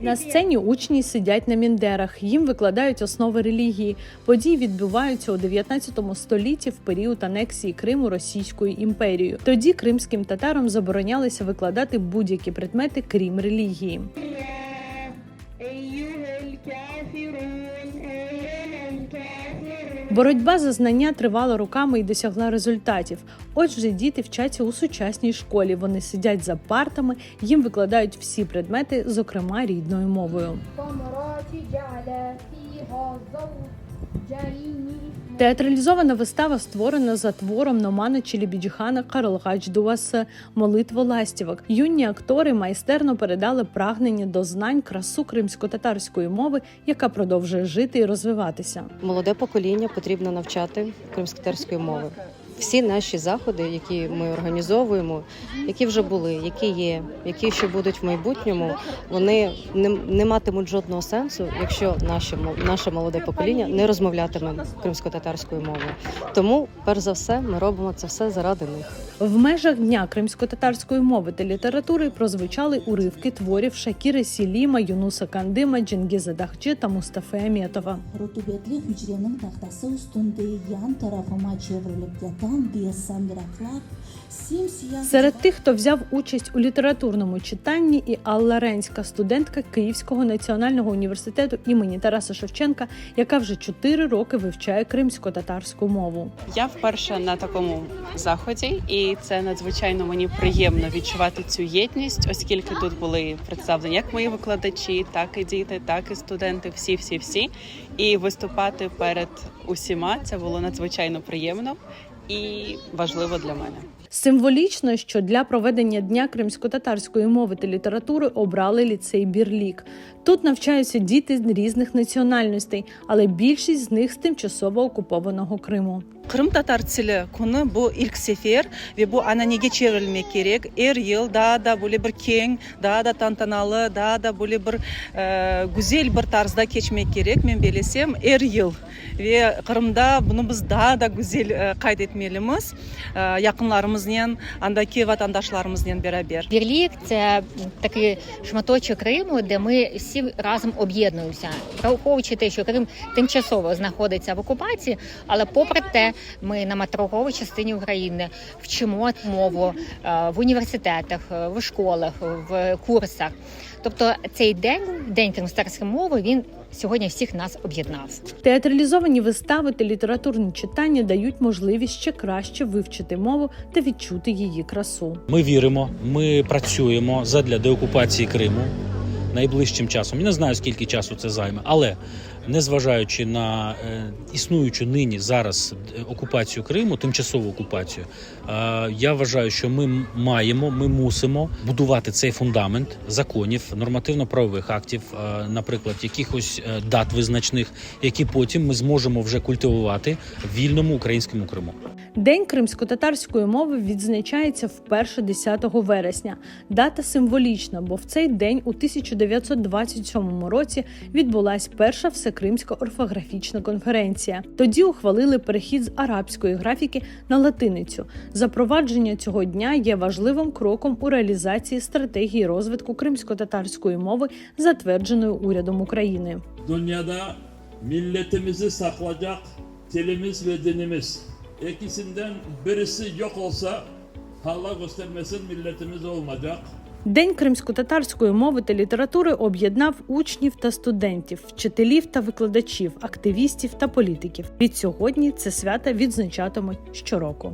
На сцені учні сидять на міндерах. Їм викладають основи релігії. Події відбуваються у 19 столітті в період анексії Криму Російською імперією. Тоді кримським татарам заборонялися викладати будь-які предмети, крім релігії. Боротьба за знання тривала роками і досягла результатів. Отже, діти вчаться у сучасній школі. Вони сидять за партами, їм викладають всі предмети, зокрема рідною мовою. Театралізована вистава створена за твором Номана Челібіджіхана Каролгач Дуасе Молитва ластівок. Юні актори майстерно передали прагнення до знань красу кримсько-татарської мови, яка продовжує жити і розвиватися. Молоде покоління потрібно навчати кримсько-татарської мови. Всі наші заходи, які ми організовуємо, які вже були, які є, які ще будуть в майбутньому, вони не, не матимуть жодного сенсу, якщо наше наше молоде покоління не розмовлятиме кримсько-татарською мовою. Тому, перш за все, ми робимо це все заради них. В межах дня кримсько-татарської мови та літератури прозвучали уривки творів Шакіри Сіліма, Юнуса Кандима, Джингіза Дахчи та Мустафи Аметова. Рутубетлі hücrenin tahtası üstünde yan tarafıma çevrilip yatan bir sandıraklar Серед тих, хто взяв участь у літературному читанні, і Алла Ренська, студентка Київського національного університету імені Тараса Шевченка, яка вже чотири роки вивчає кримсько-татарську мову. Я вперше на такому заході, і це надзвичайно мені приємно відчувати цю єдність, оскільки тут були представлені як мої викладачі, так і діти, так і студенти, всі, всі, всі. І виступати перед усіма це було надзвичайно приємно і важливо для мене. Символічно, що для проведення дня кримсько-татарської мови та літератури обрали ліцей Бірлік. Тут навчаються діти з різних національностей, але більшість з них з тимчасово окупованого Криму. қырым татар тілі күні бұл ilk сефер ве бұл ананеге чеврілмек керек? Әр ел да да бөле бір кең да да тантаналы да да бөле бір ә, э, гүзел бір тарзда кечмек керек мен белесем әр ел ве қырымда бұны біз да да гүзел э, ә, қайд етмеліміз ә, э, жақынларымызбен андаки ватандашларымызбен бәрібір берлик це такий шматочок Криму, де ми всі разом об'єднуємося, враховуючи те, що Крим тимчасово знаходиться в окупації, але попри те ми на материковій частині України вчимо мову е, в університетах, е, в школах, в курсах. Тобто цей день, день кримськотарської мови, він сьогодні всіх нас об'єднав. Театралізовані вистави та літературні читання дають можливість ще краще вивчити мову та відчути її красу. Ми віримо, ми працюємо задля деокупації Криму найближчим часом. Я не знаю, скільки часу це займе, але незважаючи на е, існуючу нині зараз е, окупацію Криму, тимчасову окупацію, е, я вважаю, що ми маємо, ми мусимо будувати цей фундамент законів, нормативно-правових актів, наприклад, якихось дат визначних, які потім ми зможемо вже культивувати в вільному українському Криму. День кримсько-татарської мови відзначається вперше 10 вересня. Дата символічна, бо в цей день у 1927 році відбулась перша всекримська орфографічна конференція. Тоді ухвалили перехід з арабської графіки на латиницю. Запровадження цього дня є важливим кроком у реалізації стратегії розвитку кримсько-татарської мови, затвердженої урядом України. dünyada milletimizi saklayacak tilimiz ve dinimiz. İkisinden birisi yok olsa Allah göstermesin milletimiz. День кримсько-татарської мови та літератури об'єднав учнів та студентів, вчителів та викладачів, активістів та політиків. Від сьогодні це свято відзначатимуть щороку.